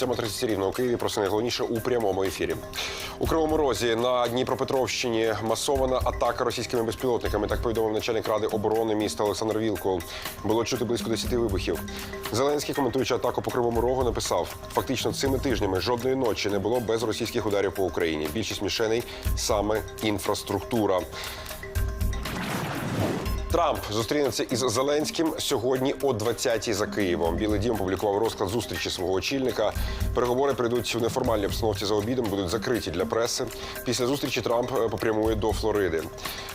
7.30 рівно у Києві. Про це найголовніше у прямому ефірі. У Кривому Розі на Дніпропетровщині масована атака російськими безпілотниками. Так повідомив начальник ради оборони міста Олександр Вілкул. Було чути близько 10 вибухів. Зеленський, коментуючи атаку по Кривому Рогу, написав: фактично цими тижнями жодної ночі не було без російських ударів по Україні. Більшість мішеней саме інфраструктура. Трамп зустрінеться із Зеленським сьогодні о 20-й за Києвом. Білий дім опублікував розклад зустрічі свого очільника. Переговори прийдуть в неформальній обстановці за обідом, будуть закриті для преси. Після зустрічі Трамп е, попрямує до Флориди.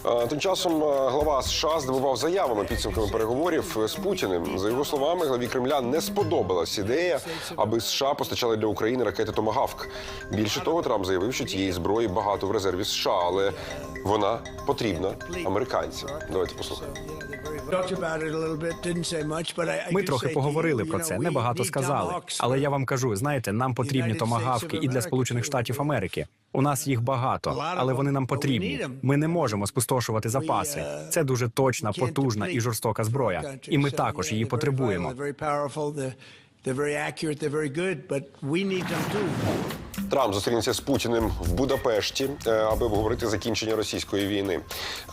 Е, Тим часом е, глава США здивував заявами підсумками переговорів з Путіним. За його словами, главі Кремля не сподобалась ідея, аби США постачали для України ракети Томагавк. Більше того, Трамп заявив, що цієї зброї багато в резерві США, але вона потрібна американцям. Давайте послухаємо. Ми трохи поговорили про це. Небагато сказали. Але я вам кажу, знаєте, нам потрібні томагавки і для Сполучених Штатів Америки. У нас їх багато, але вони нам потрібні. Ми не можемо спустошувати запаси. Це дуже точна, потужна і жорстока зброя. І ми також її потребуємо. They're very accurate, they're very good, but we need them too. Трамп зустрінеться з Путіним в Будапешті, е, аби обговорити закінчення російської війни.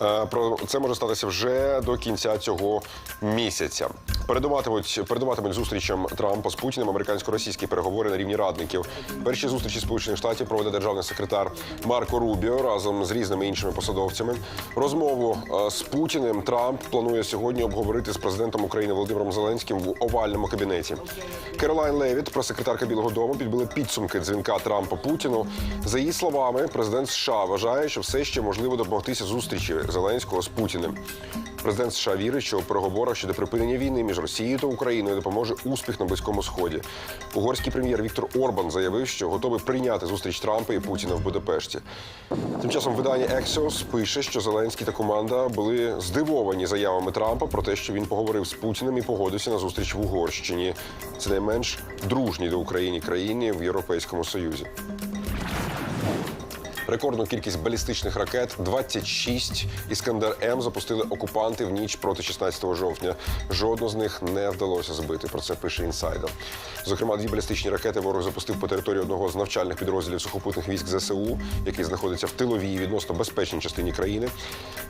Е, Про це може статися вже до кінця цього місяця. Передуватимуть передуватимуть зустрічам Трампа з Путіним американсько-російські переговори на рівні радників. Перші зустрічі Сполучених Штатів проведе державний секретар Марко Рубіо разом з різними іншими посадовцями. Розмову е, з Путіним Трамп планує сьогодні обговорити з президентом України Володимиром Зеленським в овальному кабінеті. Керолайн Левіт, прес-секретарка Білого Дому, підбили підсумки дзвінка Трампа Путіну. За її словами, президент США вважає, що все ще можливо домогтися зустрічі Зеленського з Путіним. Президент США вірить, що у переговорах щодо припинення війни між Росією та Україною допоможе успіх на близькому сході. Угорський прем'єр Віктор Орбан заявив, що готовий прийняти зустріч Трампа і Путіна в Будапешті. Тим часом видання Axios пише, що Зеленський та команда були здивовані заявами Трампа про те, що він поговорив з Путіним і погодився на зустріч в Угорщині. Це найменш дружній до України країні в Європейському Союзі. Рекордну кількість балістичних ракет 26 Іскандер М запустили окупанти в ніч проти 16 жовтня. Жодну з них не вдалося збити. Про це пише інсайдер. Зокрема, дві балістичні ракети ворог запустив по території одного з навчальних підрозділів сухопутних військ ЗСУ, який знаходиться в тиловій відносно безпечній частині країни.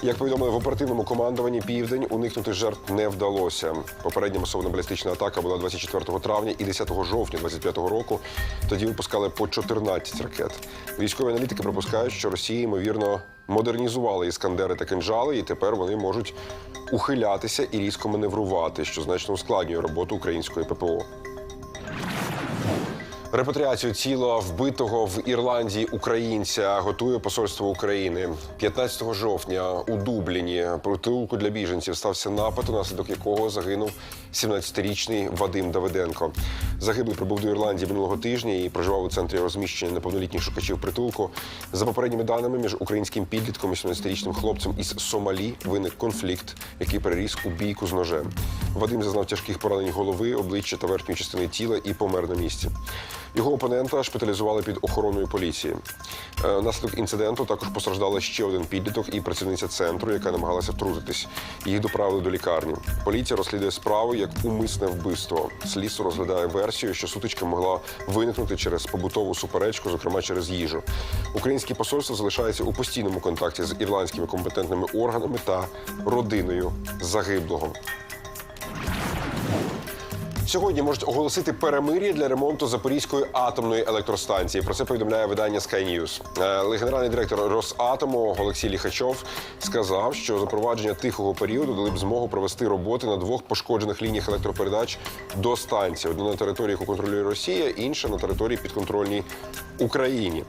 Як повідомили в оперативному командуванні Південь, уникнути жертв не вдалося. Попередня масована балістична атака була 24 травня і 10 жовтня 25 року. Тоді випускали по 14 ракет. Військові аналітики припускають, що Росія ймовірно модернізувала іскандери та кинжали, і тепер вони можуть ухилятися і різко маневрувати, що значно ускладнює роботу української ППО. Репатріацію тіла вбитого в Ірландії українця готує посольство України 15 жовтня у Дубліні. Притулку для біженців стався напад, унаслідок якого загинув 17-річний Вадим Давиденко. Загиблий прибув до Ірландії минулого тижня і проживав у центрі розміщення неповнолітніх шукачів притулку. За попередніми даними між українським підлітком і 17-річним хлопцем із Сомалі виник конфлікт, який переріс у бійку з ножем. Вадим зазнав тяжких поранень голови, обличчя та верхньої частини тіла і помер на місці. Його опонента шпиталізували під охороною поліції. Е, Внаслідок інциденту також постраждали ще один підліток і працівниця центру, яка намагалася втрутитись. Їх доправили до лікарні. Поліція розслідує справу як умисне вбивство. Слідство розглядає версію, що сутичка могла виникнути через побутову суперечку, зокрема через їжу. Українське посольство залишається у постійному контакті з ірландськими компетентними органами та родиною загиблого. Сьогодні можуть оголосити перемир'я для ремонту Запорізької атомної електростанції. Про це повідомляє видання Sky News. Е, Генеральний директор Росатому Олексій Ліхачов сказав, що запровадження тихого періоду дали б змогу провести роботи на двох пошкоджених лініях електропередач до станції: одна на території, яку контролює Росія, інша на території підконтрольній Україні.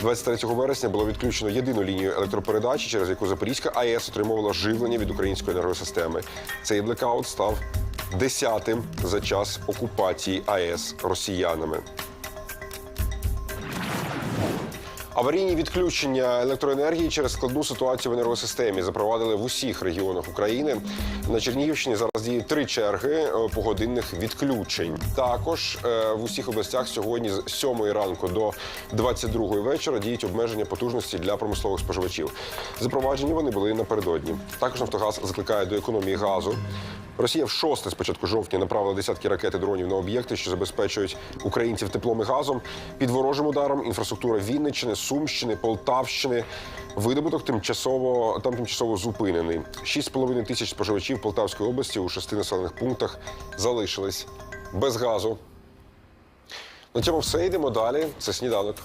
23 вересня було відключено єдину лінію електропередачі, через яку Запорізька АЕС отримувала живлення від української енергосистеми. Цей блекаут став десятим за час окупації АЕС росіянами. Аварійні відключення електроенергії через складну ситуацію в енергосистемі запровадили в усіх регіонах України. На Чернігівщині зараз діють три черги е, погодинних відключень. Також е, в усіх областях сьогодні з 7 ранку до 22 вечора діють обмеження потужності для промислових споживачів. Запроваджені вони були напередодні. Також Нафтогаз закликає до економії газу. Росія в шосте з початку жовтня направила десятки ракет і дронів на об'єкти, що забезпечують українців теплом і газом. Під ворожим ударом інфраструктура Вінниччини, Сумщини, Полтавщини. Видобуток тимчасово там тимчасово зупинений. 6,5 тисяч споживачів Полтавської області у шести населених пунктах залишились без газу. На цьому все йдемо далі. Це сніданок.